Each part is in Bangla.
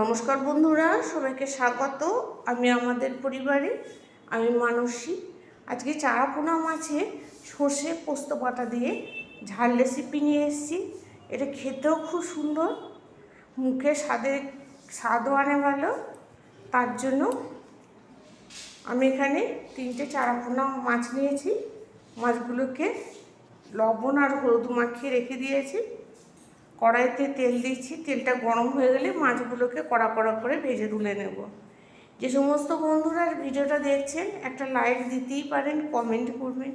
নমস্কার বন্ধুরা, সবাইকে স্বাগত। আমি আমাদের পরিবারে, আমি মানসী। আজকে চারা পোনা মাছে সর্ষে পোস্ত বাটা দিয়ে ঝাল রেসিপি নিয়ে এসেছি। এটা খেতেও খুব সুন্দর, মুখে স্বাদে, স্বাদও আনে ভালো। তার জন্য আমি এখানে তিনটে চারা পোনা মাছ নিয়েছি। মাছগুলোকে লবণ আর হলুদ মাখিয়ে রেখে দিয়েছি। কড়াইতে তেল দিচ্ছি, তেলটা গরম হয়ে গেলে মাছগুলোকে কড়া কড়া করে ভেজে তুলে নেব। যে সমস্ত বন্ধুরা ভিডিওটা দেখছেন, একটা লাইক দিতেই পারেন কমেন্ট করবেন।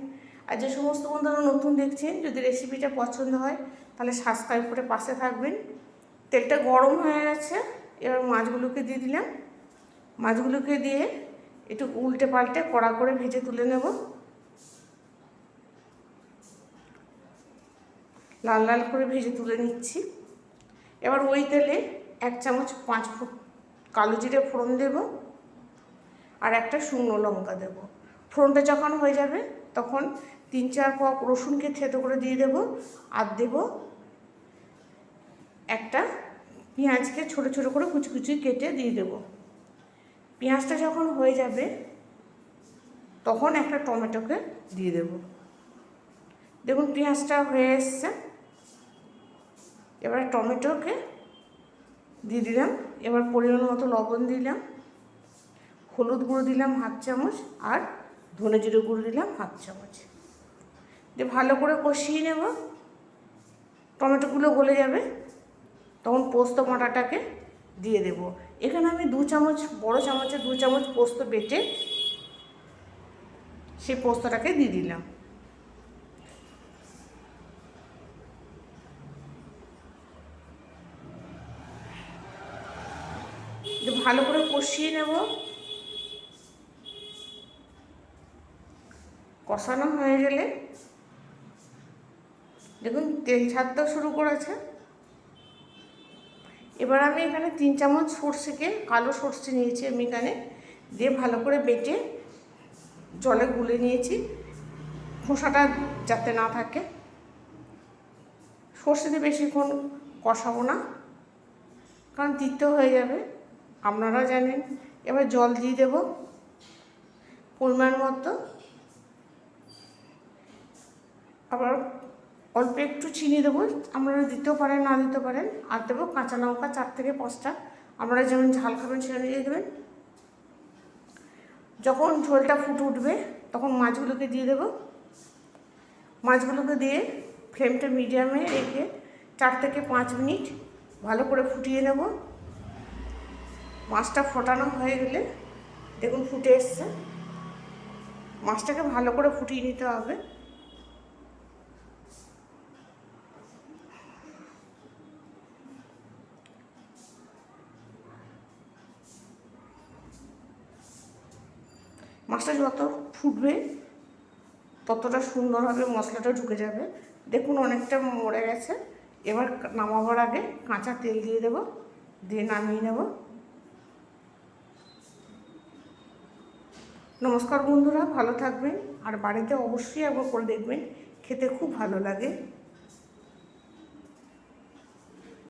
আর যে সমস্ত বন্ধুরা নতুন দেখছেন, যদি রেসিপিটা পছন্দ হয়, তাহলে সাবস্ক্রাইব করে পাশে থাকবেন। তেলটা গরম হয়ে গেছে, এবার মাছগুলোকে দিয়ে দিলাম। মাছগুলোকে দিয়ে একটু উল্টে পাল্টে কড়া করে ভেজে তুলে নেব। লাল লাল করে ভেজে তুলে নিচ্ছি। এবার ওই তেলে এক চামচ পাঁচ ফুট কালো জিরে ফোড়ন দেব আর একটা শুকনো লঙ্কা দেব। ফোড়নটা যখন হয়ে যাবে, তখন তিন চার কক রসুনকে থেতো করে দিয়ে দেব আর দেব একটা পেঁয়াজকে ছোট ছোট করে কুচি কুচি কেটে দিয়ে দেব। পেঁয়াজটা যখন হয়ে যাবে, তখন একটা টমেটোকে দিয়ে দেব। দেখুন, পেঁয়াজটা হয়ে এসছে। এবার টমেটোকে দিয়ে দিলাম। এবার পরিমাণ মতো লবণ দিলাম। হলুদ গুঁড়ো দিলাম হাফ চামচ আর ধনে জিরে গুঁড়ো দিলাম হাফ চামচ। দিয়ে ভালো করে কষিয়ে নেব। টমেটোগুলো গলে যাবে। তখন পোস্ত বাটাটাকে দিয়ে দেব। এখানে আমি দু চামচ, বড় চামচে দু চামচ পোস্ত বেটে সেই পোস্তটাকে দিয়ে দিলাম। ভালো করে কষিয়ে নেব। কষানো হয়ে গেলে দেখুন তেল ছাড়তেও শুরু করেছে। এবার আমি এখানে তিন চামচ সর্ষেকে কালো সর্ষে নিয়েছি আমি এখানে। দিয়ে ভালো করে বেটে জলে গুলে নিয়েছি। খোসাটা যাতে না থাকে। সর্ষে দিয়ে বেশিক্ষণ কষাবো না, কারণ তিক্ত হয়ে যাবে। আপনারা জানেন। এবার জল দিয়ে দেব পরিমাণ মতো। আবার অল্প একটু চিনি দেবো। আপনারা দিতেও পারেন, না দিতে পারেন। আর দেবো কাঁচা লঙ্কা চার থেকে পাঁচটা। আপনারা যেমন ঝাল খাবেন সে অনুযায়ী দেবেন। যখন ঝোলটা ফুটে উঠবে, তখন মাছগুলোকে দিয়ে দেবো। মাছগুলোকে দিয়ে ফ্লেমটা মিডিয়ামে রেখে চার থেকে পাঁচ মিনিট ভালো করে ফুটিয়ে নেব। মাছটা ফোটানো হয়ে গেলে দেখুন ফুটে এসছে। মাছটাকে ভালো করে ফুটিয়ে নিতে হবে। মাছটা যত ফুটবে, ততটা সুন্দরভাবে মশলাটা ঢুকে যাবে। দেখুন অনেকটা মরে গেছে। এবার নামাবার আগে কাঁচা তেল দিয়ে দেব, দিয়ে নামিয়ে নেব। নমস্কার বন্ধুরা ভালো থাকবেন। আর বাড়িতে অবশ্যই একবার করে দেখবেন খেতে খুব ভালো লাগে।